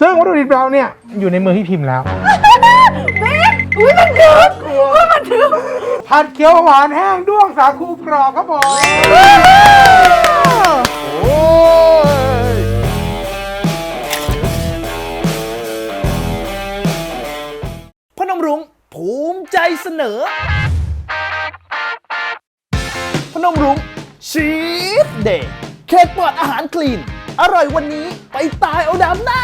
ซึ่งวัตถุดิบเราเนี่ยอยู่ในมือพี่พิมพ์แล้วอุ้ยมันถึงอุ้ยมันถึงผัดเขียวหวานแห้งด้วงสาคูกรอบครับผมโอ้ยพนมรุ้งภูมิใจเสนอ พนมรุ้งชีสเดย์เค้กปลอดอาหารคลีน อร่อยวันนี้ไปตายเอาดำหน้า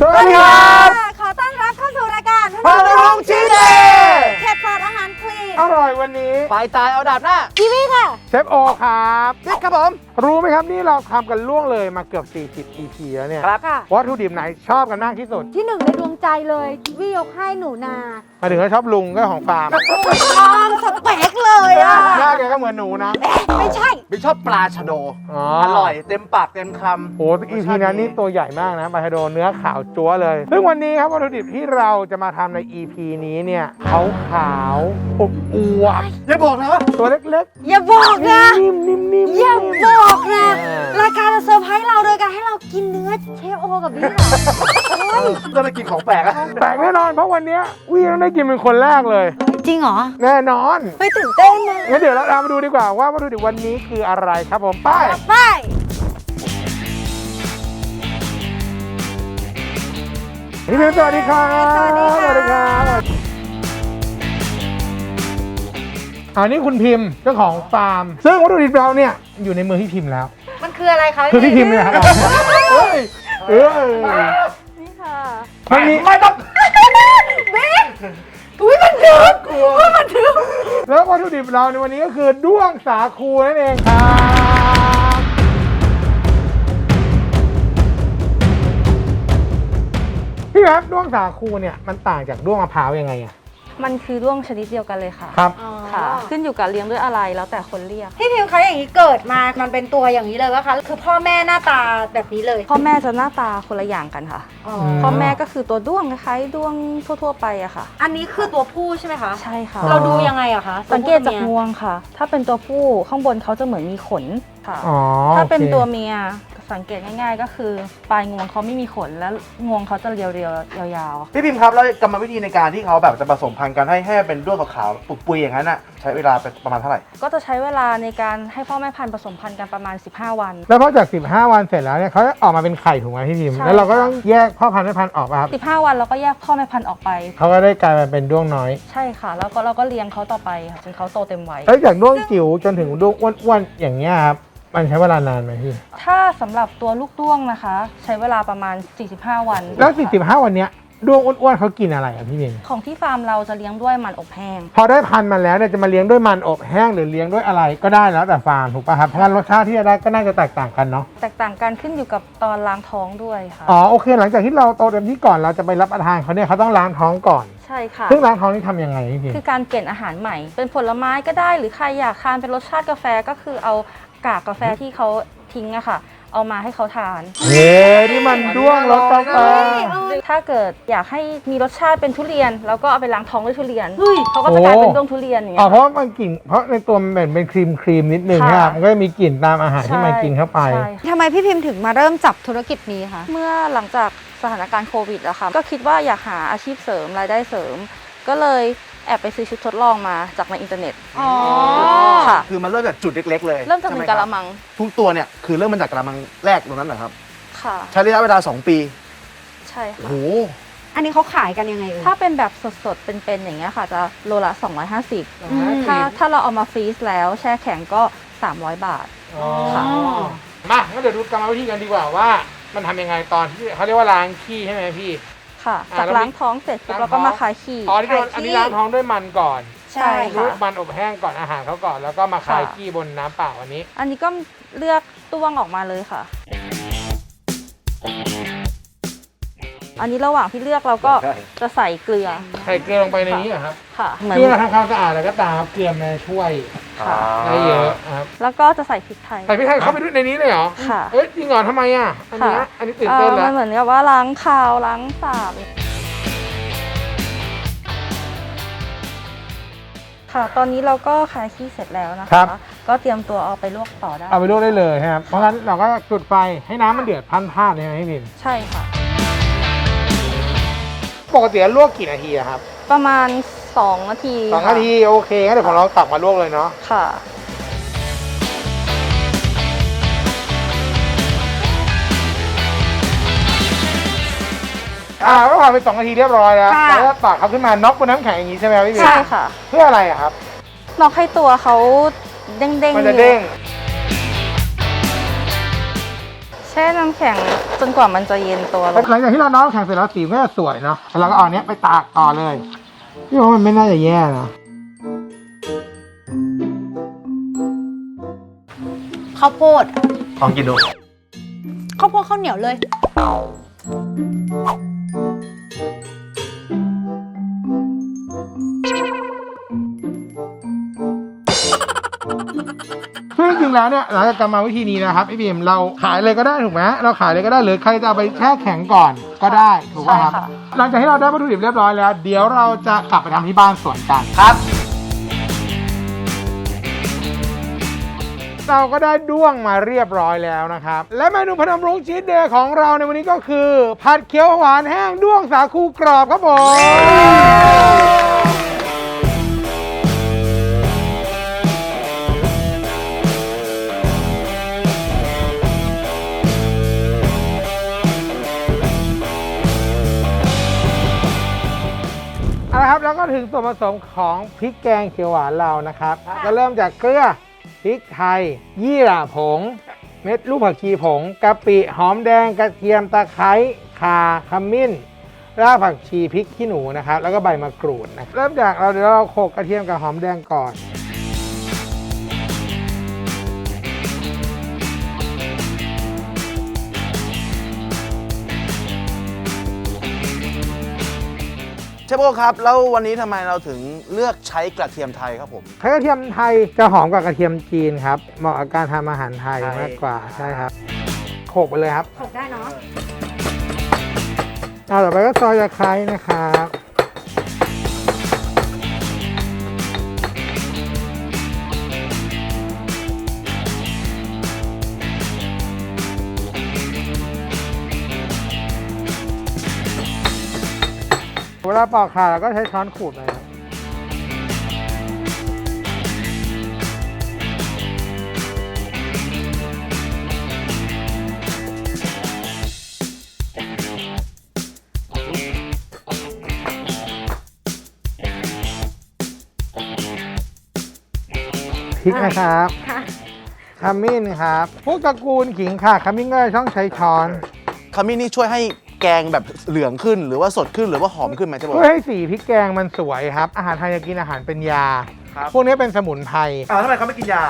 สวัสดีครับขอต้อนรับเข้าสู่รายการพนมรุ้งชีสเดย์เขตปลอดอาหารคลีนอร่อยวันนี้ไปตายเอาดาบหน้ากีวีค่ะ เชฟโอครับบิ๊กครับผม รู้ไหมครับนี่เราทำกันล่วงเลยมาเกือบ 40 EP แล้วเนี่ยครับค่ะวัตถุดิบไหนชอบกันมากที่สุด ที่หนึ่งในดวงใจเลยกีวียกให้หนูนาหมายถึงว่าชอบลุงก็ของฟาร์มทองสเปกเลยอะหน้าแกก็เหมือนหนูนะไม่ใช่ บิ๊กชอบปลาชะโด อ๋อออร่อยเต็มปากเต็มคโอ้อีพีนั้นนี่ตัวใหญ่มากนะปลาชะโดเนื้อขาวจั๊วเลยซึ่งวันนี้ครับวัตถุดิบที่เราจะมาทำใน EP นี้เนี่ยเขาขาวอบอวบำอย่าบอกนะว่าตัวเล็กอย่าบอกนะ ๆ นิ่มๆนิ่มๆอย่าบอกนะเออรายการจะเซอร์ไพรส์เราโดยการให้เรากินเนื้อเชฟโอกับบิ๊กอะเฮ้ย จะไปกินของแปลกอะ แปลกแน่นอนเพราะวันเนี้ยวิ่งได้กินเป็นคนแรกเลย จริงเหรอแน่นอนไม่ตื่นเต้นเลยงั้นเดี๋ยวเราตามมาดูดีกว่าว่าวัตถุดิบวันนี้คืออะไรครับผมไป้ายไปพี่พิมพ์สวัสดีครับสวัสดีครับอันนี้คุณพิมพ์เจ้าของฟาร์ม ซึ่งวัตถุดิบเราเนี่ยอยู่ในมือพี่พิมพ์แล้ว มันคืออะไรคะคือพี่พิมพ์เนี่ยครับเฮ้ยเออนี่ค่ะมันมีไม่ต้องบิ๊ก อุ้ยมันถึงอุ้ยมันถึงแล้ววัตถุดิบเราในวันนี้ก็คือด้วงสาคูนั่นเองครับพี่ครับด้วงสาคูเนี่ยมันต่างจากด้วงมะพร้าวยังไงอะ มันคือด้วงชนิดเดียวกันเลยค่ะครับค่ะ ขึ้นอยู่กับเลี้ยงด้วยอะไรแล้วแต่คนเรียก พี่พิมพ์คะอย่างนี้เกิดมา มันเป็นตัวอย่างนี้เลยวะคะ คือพ่อแม่หน้าตาแบบนี้เลยพ่อแม่จะหน้าตาคนละอย่างกันค่ะ อ๋อม พ่อแม่ก็คือตัวด้วงคล้ายๆด้วงทั่ว ๆ ไปอะค่ะ อันนี้คือตัวผู้ใช่ไหมคะ ใช่ค่ะ เราดูยังไงอะคะสังเกตจากตัวงผู้วงค่ะ ถ้าเป็นตัวผู้ข้างบนเขาจะเหมือนมีขนค่ะ อ๋อถ้าเป็นโอคตัวเมีย สังเกตง่าย ๆ ก็คือปลายงวงเขาไม่มีขนแล้วงวงเขาจะเรียวๆยาวๆพี่พิมพ์ครับแล้วกรรมวิธีในการที่เขาแบบจะผสมพันธุ์กันให้ให้เป็นด้วงขาวๆปุกปุยอย่างนั้นอะใช้เวลาเป็นประมาณเท่าไหร่ก็จะใช้เวลาในการให้พ่อแม่พันธุ์ผสมพันธุ์กันประมาณ 15 วัน แล้วพอจาก 15 วันเสร็จแล้วเนี่ยเขาจะออกมาเป็นไข่ถูกไหมพี่พิมพ์ใช่ แล้วเราก็ต้องแยกพ่อพันธุ์แม่พันธุ์ออกป่ะครับ15 วันเราก็แยกพ่อแม่พันธุ์ออกไปเขาเขาก็ได้กลายมาเป็นด้วงน้อยใช่ค่ะ แล้วก็เราก็เลี้ยงเขาต่อไปค่ะจนเขาโตเต็มวัย แล้วจากด้วงจิ๋วจนถึงด้วงอ้วนๆอย่างเงี้ยครับ มันใช้เวลานานไหมพี่ ถ้าสำหรับตัวลูกด้วงนะคะ ใช้เวลาประมาณ 45 วัน แล้วค่ะ45 วันเนี้ยด้วงอ้วนๆเขากินอะไรอะพี่พิมพ์ของที่ฟาร์มเราจะเลี้ยงด้วยมันอบแห้ง พอได้พันธุ์มาแล้วเนี่ยจะมาเลี้ยงด้วยมันอบแห้งหรือเลี้ยงด้วยอะไรก็ได้แล้วแต่ฟาร์มถูกป่ะครับเพราะงั้นรสชาติที่จะได้ก็น่าจะแตกต่างกันเนาะ แตกต่างกันขึ้นอยู่กับตอนล้างท้องด้วยค่ะ อ๋อโอเค หลังจากที่เราโตเต็มที่ก่อนเราจะไปรับประทานเขาเนี่ยเขาต้องล้างท้องก่อน ใช่ค่ะ ซึ่งล้างท้องนี่ทำยังไงพี่พิมคือพ์การเปลี่ยนอาหารใหม่ เป็นผลไม้ก็ได้ หรือใครอยากทานเป็นรสชาติกาแฟก็คือเอา กากกาแฟที่เขาทิ้งอะค่ะ เอามาให้เขาทาน เฮ้นี่มันด้วงรสกาแฟถ้าเกิดอยากให้มีรสชาติเป็นทุเรียน แล้วก็เอาไปล้างท้องด้วยทุเรียนเฮ้ยเขาก็จะกลายเป็นด้วงทุเรียนอย่างอ๋อเงี้ย เพราะว่ามันกลิ่นเพราะในตัวมันเป็นเป็นครีมครีมนิดนึงค่ะนะครับมันก็จะมีกลิ่นตามอาหารที่มันกินเข้าไป ใช่ ทำไมพี่พิมพ์ถึงมาเริ่มจับธุรกิจนี้คะ เมื่อหลังจากสถานการณ์โควิดอะค่ะก็คิดว่าอยากหาอาชีพเสริมรายได้เสริม ก็เลยแอบไปซื้อชุดทดลองมาจากในอินเทอร์เน็ต อ๋อ ค่ะ คือมันเริ่มจากจุดเล็ก ๆ เลยเริ่มจากหนึ่งใช่กะไหละมัง ทุกตัวเนี่ยคือเริ่มมาจากกะละมังแรกตรงนั้นเหรอครับ ค่ะ ใช้ระยะเวลา 2 ปีใช่โอ้โหค่ะอันนี้เขาขายกันยังไงเอ่ย ถ้าเป็นแบบสดๆ เป็นๆ อย่างเงี้ยค่ะ จะโลละ 250ถ้าถ้าเราเอามาฟรีซแล้วแช่แข็งก็ 300 บาท อ๋อค่ะ มางั้นเดี๋ยวดูกรรมวิธีกันดีกว่าว่า มันทำยังไงตอนที่เขาเรียกว่าล้างขี้ใช่ไหมพี่ ค่ะอ่าจากแล้วล้างท้องเสร็จปุ๊บล้างเราก็ท้องมาคลายขี้ อ๋อนี่โดนอันนี้ล้างท้องด้วยมันก่อนใช่รูค่ะ ปมันอบแห้งก่อนอาหารเขาก่อน แล้วก็มาคลายค่ะ ขี้บนน้ำเปล่าอันนี้ อันนี้ก็เลือกต้วงออกมาเลยค่ะ อันนี้ระหว่างที่เลือกเราก็ใช่ จะใส่เกลือใส่เกลือลงไปในนี้เหรอครับค่ะ เหมือนเพื่อทำความสะอาดแล้วก็ตามครับเกลือมาช่วยค่ะ ได้เยอะครับแล้วก็จะใส่พริกไทย ใส่พริกไทยเข้าไปด้วยในนี้เลยเหรอค่ะเอ้ยจริงเหรอทำไมอะอันเนี้ยค่ะ อันนี้ตื่นเอ่เต้นอแล้มัวนเหมือนกับว่าล้างคาวล้างสาบค่ะ ตอนนี้เราก็คลายขี้เสร็จแล้วนะครัคะ บ ก็เตรียมตัวเอาไปลวกต่อได้ เอาไปลวกได้เลยครับ เพราะงั้นเราก็จุดไฟให้น้ำมันเดือดพันพาดใช่ไหมพี่พิม ใช่ค่ะ ปกติลวกกี่นาทีอะครับประมาณ 2 นาทีสองค่ะนาทีโอเคงั้นเดี๋ยวของเราตักมาลวกเลยเนาะค่ะ อ่าก็ผ่านไปสองนาทีเรียบร้อยแล้วค่ะ แล้วก็ตักเขาขึ้นมาน็อกบนน้ำแข็งอย่างนี้ใช่ไหมครับพี่พิมใช่ค่ะ เพื่ออะไรอะครับ นอกให้ตัวเขาเด้งๆมันจะอยู่เด้ง ช่น้ำแข็งจนกว่ามันจะเย็นตัวลงหลังจากที่เราน็อกน้ำแข็งเสร็จแล้วสีมันก็จะสวยเนาะแล้วเราก็เอาอันเนี้ยไปตากต่อเลยพี่ว่ามันไม่น่าจะแย่นะข้าวโพดลองกินดูข้าวโพดข้าวเหนียวเลย ซึ่งจริงๆแล้วเนี่ยหลังจากกรรมวิธีนี้นะครับพี่บีมเราขายเลยก็ได้ถูกไหมเราขายเลยก็ได้หรือใครจะเอาไปแช่แข็งก่อนก็ได้ถูกป่ะครับ ใช่ค่ะ หลังจากที่เราได้วัตถุดิบเรียบร้อยแล้ว เดี๋ยวเราจะกลับไปทำที่บ้านสวนกัน ครับ เราก็ได้ด้วงมาเรียบร้อยแล้วนะครับ และเมนูพนมรุ้งชีสเดย์ของเราในวันนี้ก็คือ ผัดเขียวหวานแห้งด้วงสาคูกรอบครับผม ถึงส่วนผสมของพริกแกงเขียวหวานเรานะครับ ก็เริ่มจากเกลือพริกไทย ยี่หร่าผง เม็ดลูกผักชีผงกะปิหอมแดงกระเทียมตะไคร้ข่าขมิ้นรากผักชีพริกขี้หนูนะครับ แล้วก็ใบมะกรูดนะเริ่มจากเราเดี๋ยวเราโขลกกระเทียมกับหอมแดงก่อน เชฟโอครับ แล้ววันนี้ทำไมเราถึงเลือกใช้กระเทียมไทยครับผม ใช้กระเทียมไทยจะหอมกว่ากระเทียมจีนครับ เหมาะกับการทำอาหารไทยไทยมากกว่าใช่ครับโขลกไปเลยครับถกได้เนาะเอาต่อไปก็ซอยตะไคร้นะครับ เวลาปอกข่าเราก็ใช้ช้อนขูดเลยครับพริกนะครับค่ะขมิ้นครับ พวกตระกูลขิงค่ะขมิ้นก็จะต้องใช้ช้อน ขมิ้นนี่ช่วยให้ แกงแบบเหลืองขึ้น หรือว่าสดขึ้นหรือว่าหอมขึ้นไหมเชฟโอเพื่อให้สีพริกแกงมันสวยครับ อาหารไทยจะกินอาหารเป็นยา ครับ พวกนี้เป็นสมุนไพร อ้าวทำไมเขาไม่กินยา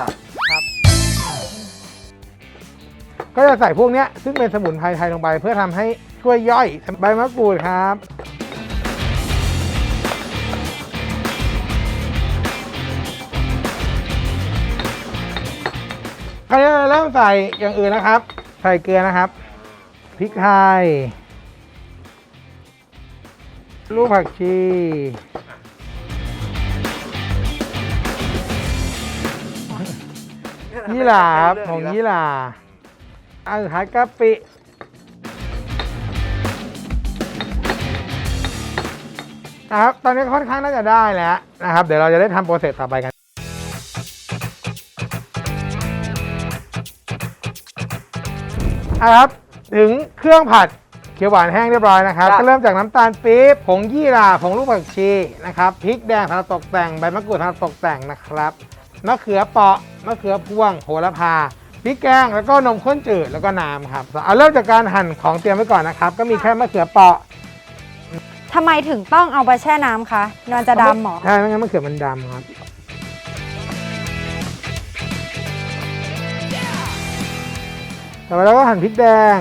ก็จะใส่พวกเนี้ยซึ่งเป็นสมุนไพรไทยลงไป เพื่อทำให้ช่วยย่อยใบมะกรูดครับ คราวนี้เราเริ่มใส่อย่างอื่นนะครับ ใส่เกลือนะครับพริกไทย ลูกผักชียี่หร่าครับผงยี่หร่าอันสุดท้ายกะปินะครับ ตอนนี้ค่อนข้างน่าจะได้แล้วนะครับ เดี๋ยวเราจะได้ทำโปรเซสต่อไปกันอะครับ ถึงเครื่องผัด เขียวหวานแห้งเรียบร้อยนะครับ ครับก็เริ่มจากน้ำตาลปี๊บผงยี่หร่าผงลูกผักชีนะครับพริกแดงสำหรับตกแต่งใบมะกรูดสำหรับตกแต่งนะครับมะเขือเปราะมะเขือพวงโหระพาพริกแกงแล้วก็นมข้นจืดแล้วก็น้ำครับเอาเริ่มจากการหั่นของเตรียมไว้ก่อนนะครับ ก็มีแค่มะเขือเปราะทำไมถึงต้องเอาไปแช่น้ำคะมันจะดำเหรอใช่ไม่งั้นมะเขือมันดำครับ ต่อไปเราก็หั่นพริกแดง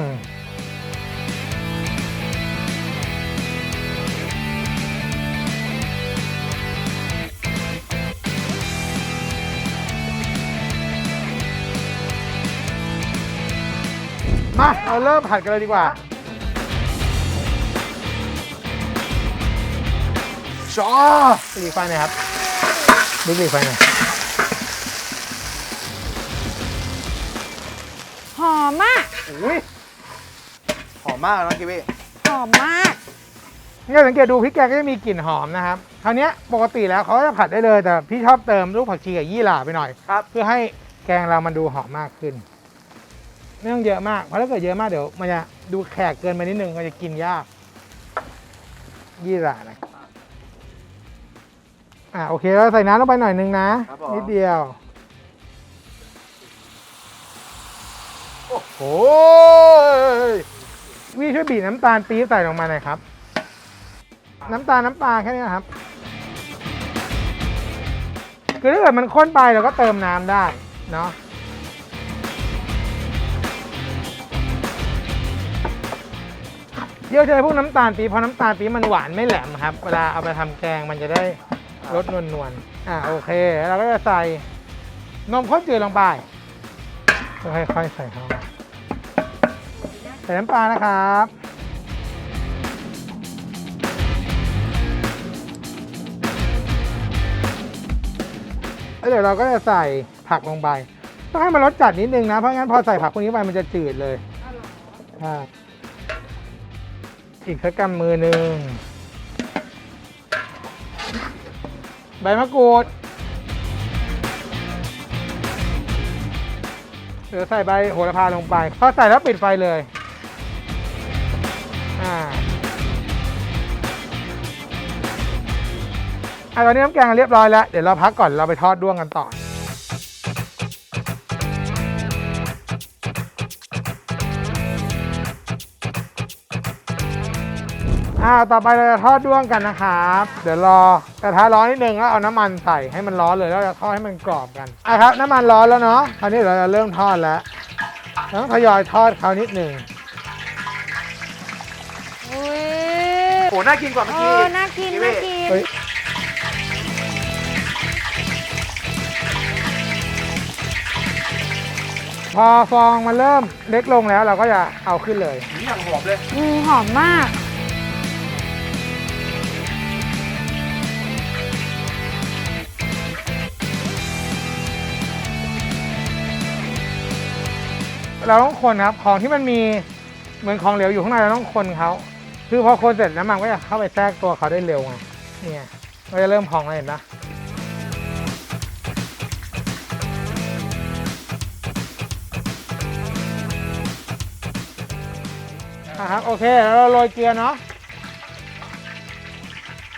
มาเราเริ่มผัดกันเลยดีกว่าชอหลีไฟหน่อยครับบิ๊กหลีไฟหน่อยอมมากอุ้ยหอมมากเลยนะกิวี่หอมมากเนี่ยสังเกตดูพริกแกงก็จะมีกลิ่นหอมนะครับคราวเนี้ยปกติแล้วเขาก็จะผัดได้เลยแต่พี่ชอบเติมลูกผักชีกับยี่หร่าไปหน่อยครับเพื่อให้แกงเรามันดูหอมมากขึ้น ไม่ต้องเยอะมาก เพราะถ้าเกิดเยอะมากเดี๋ยวมันจะดูแขกเกินไปนิดนึงมันจะกินยาก ยี่หร่านะอ่าโอเคเราใส่น้ำลงไปหน่อยนึงนะนิดเดียว โอ้โหวี่ช่วยบีบน้ำตาลปี๊บใส่ลงมาหน่อยครับ น้ำตาลน้ำปลาแค่นี้นะครับ คือถ้าเกิดมันข้นไปเราก็เติมน้ำได้เนาะ เยอะเลยพวกน้ำตาลปี๊บเพราะน้ำตาลปี๊บมันหวานไม่แหลมครับ เวลาเอาไปทำแกงมันจะได้รสนวลๆอ่าโอเคแล้วเราก็จะใส่นมข้นจืดลงไปค่อยๆใส่เข้าใส่น้ำปลานะครับ แล้วเดี๋ยวเราก็จะใส่ผักลงไป ต้องให้มันรสจัดนิดนึงนะ เพราะงั้นพอใส่ผักพวกนี้ไปมันจะจืดเลยใช่ อีกสักกำมือหนึ่งใบมะกรูดเดี๋ยวใส่ใบโหระพาลงไปพอใส่แล้วปิดไฟเลย อ่าอะตอนนี้น้ำแกงเรียบร้อยแล้ว เดี๋ยวเราพักก่อนเราไปทอดด้วงกันต่อ อ่าต่อไปเราจะทอดด้วงกันนะครับ เดี๋ยวรอกระทะร้อนนิดนึงแล้วเอาน้ำมันใส่ให้มันร้อนเลยแล้วจะทอดให้มันกรอบกันอะครับน้ำมันร้อนแล้วเนาะคราวนี้เราจะเริ่มทอดแล้วเราต้องทยอยทอดเขานิดหนึ่งอุ้ยโอ้น่ากินกว่าเมื่อเอกี้อน่ากินน่ากิน เฮ้ยพอฟองมันเริ่มเล็กลงแล้วเราก็จะเอาขึ้นเลย นี่อย่างหอมเลย อืมหอมมาก เราต้องคนครับ ของที่มันมีเหมือนของเหลวอยู่ข้างในเราต้องคนเขาคือพอคนเสร็จน้ำมันก็จะเข้าไปแทรกตัวเขาได้เร็วไงเนี่ยก็จะเริ่มพองแล้วเห็นปะอะครับโอเคแล้วเราโรยเกลือเนาะ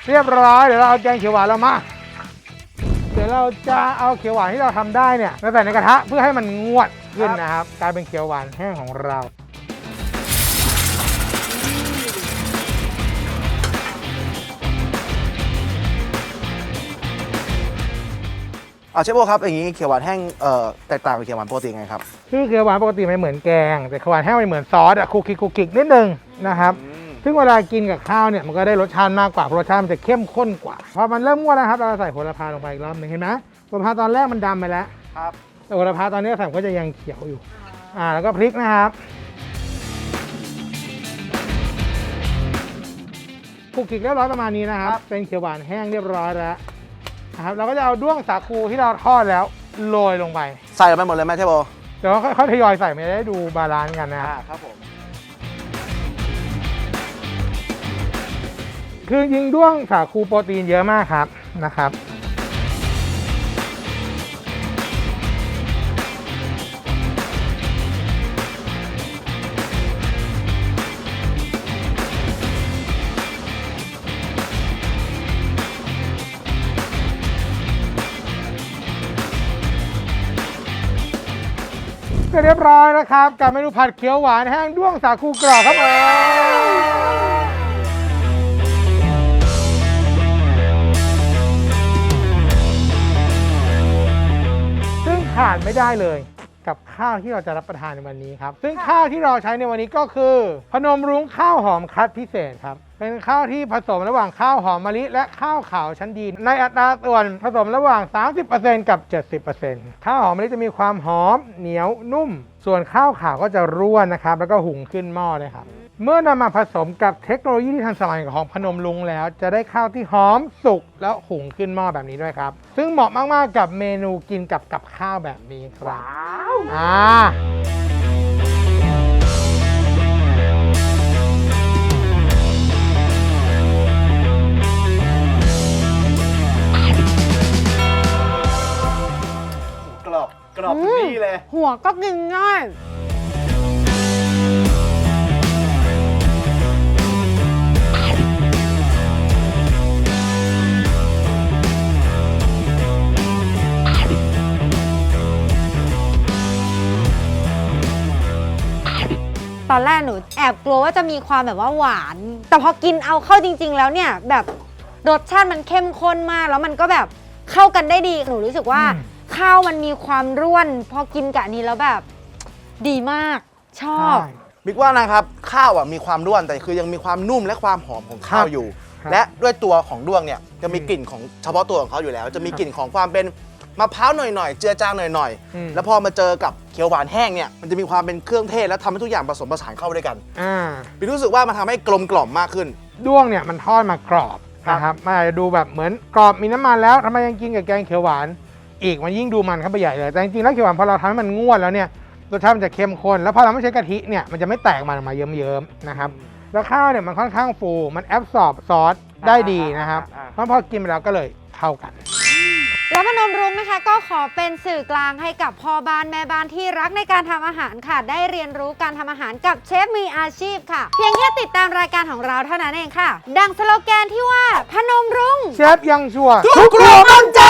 เรียบร้อยเดี๋ยวเราเอาแกงเขียวหวานเรามา ดี๋ยวเราจะเอาเขียวหวานที่เราทำได้เนี่ยมาใส่ในกระทะเพื่อให้มันงวดขึ้นนะครับกลายเป็นเขียวหวานแห้งของเราอ่าเชฟโบครับอย่างนี้เขียวหวานแห้งเอ่อแตกต่างกับเขียวหวานปกติไงครับคือเขียวหวานปกติมันเหมือนแกง แต่เขียวหวานแห้งมันเหมือนซอสอะคุกคิกคุกคิกนิดนึงนะครับ ซึ่งเวลากินกับข้าวเนี่ยมันก็ได้รสชาติมากกว่าเพราะรสชาติมันจะเข้มข้นกว่าพอมันเริ่มงวดแล้วครับเราใส่โหระพาลงไปอีกรอบหนึงเห็นไหมโหระพาตอนแรกมันดำไปแล้วครับแต่โหระพาตอนนี้ใส่ก็จะยังเขียวอยู่อ่าแล้วก็พริกนะครับคลุกคลิกเรียบร้อยประมาณนี้นะครับ เป็นเขียวหวานแห้งเรียบร้อยแล้วนะครับเราก็จะเอาด้วงสาคูที่เราทอดแล้วโรยลงไป ใส่ลงไปหมดเลยไหมเชฟโบเดี๋ยวค่อยๆทยอยใส่มันจะได้ดูบาลานซ์กันนะครับครับผม คือยิงด้วงสาคูโปรตีนเยอะมากครับนะครับก็เรียบร้อยนะครับกับเมนูผัดเขียวหวานแห้งด้วงสาคูกรอบครับผม ขาดไม่ได้เลยกับข้าวที่เราจะรับประทานในวันนี้ครับ ซึ่งข้าวที่เราใช้ในวันนี้ก็คือ พนมรุ้งข้าวหอมคัดพิเศษครับ เป็นข้าวที่ผสมระหว่างข้าวหอมมะลิ และข้าวขาวชั้นดี ในอัตราส่วนผสมระหว่าง 30%กับ 70%ข้าวหอมมะลิจะมีความหอมเหนียวนุ่ม ส่วนข้าวขาวก็จะร่วนนะครับ แล้วก็หุงขึ้นหม้อเลยครับ เมื่อนำมาผสมกับเทคโนโลยีที่ทันสมัยของพนมลุงแล้ว จะได้ข้าวที่หอมสุกแล้วหุงขึ้นหม้อแบบนี้ด้วยครับ ซึ่งเหมาะมาก ๆ กับเมนูกินกับกับข้าวแบบนี้ครับอบกาอบนี่เลย หัวก็กินง่าย ตอนแรกหนูแอบกลัวว่าจะมีความแบบว่าหวาน แต่พอกินเอาเข้าจริง ๆ แล้วเนี่ยแบบรสชาติมันเข้มข้นมาก แล้วมันก็แบบเข้ากันได้ดีหนูรู้สึกว่า อืม ข้าวมันมีความร่วน พอกินกับอันนี้แล้วแบบ ดีมากชอบใช่บิ๊กว่านะครับข้าวอะมีความร่วนแต่คือยังมีความนุ่มและความหอมของข้าวอยู่ ครับและด้วยตัวของด้วงเนี่ยจะมีอืมกลิ่นของเฉพาะตัวของเขาอยู่แล้ว จะมีกลิ่นของความเป็น มะพร้าวหน่อยๆ เจือจางหน่อยอืม ๆ แล้วพอมาเจอกับเขียวหวานแห้งเนี่ยมันจะมีความเป็นเครื่องเทศและทำให้ทุกอย่างผสมผสานเข้าด้วยกันอ่าบิ๊กรู้สึกว่ามันทำให้กลมกล่อมมากขึ้น ด้วงเนี่ยมันทอดมากรอบครับ นะครับมันอาจจะดูแบบเหมือนกรอบมีน้ำมันแล้วทำไมยังกินกับแกงเขียวหวาน อีกมันยิ่งดูมันเข้าไปใหญ่เลย แต่จริงๆแล้วเขียวหวานพอเราทำให้มันงวดแล้วเนี่ยรสชาติมันจะเข้มข้นแล้วพอเราไม่ใช้กะทิเนี่ยมันจะไม่แตกมันออกมาเยิ้มๆนะครับแล้วข้าวเนี่ยมันค่อนข้างฟูมันแอบสอบซอสได้ดีนะครับอ่า เพราะพอกินไปแล้วก็เลยเข้ากัน แล้วพนมรุ้งนะคะก็ขอเป็นสื่อกลางให้กับพ่อบ้านแม่บ้านที่รักในการทำอาหารค่ะ ได้เรียนรู้การทำอาหารกับเชฟมีอาชีพค่ะ เพียงแค่ติดตามรายการของเราเท่านั้นเองค่ะ ดังสโลแกนที่ว่าพนมรุ้งเชฟยังชัวร์ทุกครัวมั่นใจ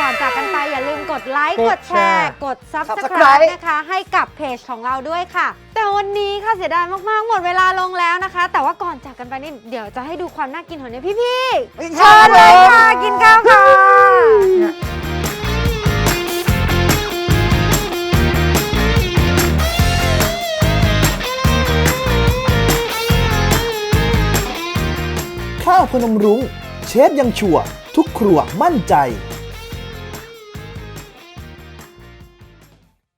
ก่อนจากกันไปอย่าลืมกดไลค์กกดดแชแชร์ร์กด Subscribe Subscribe นะคะให้กับเพจของเราด้วยค่ะ แต่วันนี้ค่ะเสียดายมากๆหมดเวลาลงแล้วนะคะ แต่ว่าก่อนจากกันไปนี่เดี๋ยวจะให้ดูความน่ากินของเนี่ยพี่ๆเชิญเลยค่ะกินข้าวค่ะ ข้าวพนมรุ้งเชฟยังชัวร์ทุกครัวมั่นใจ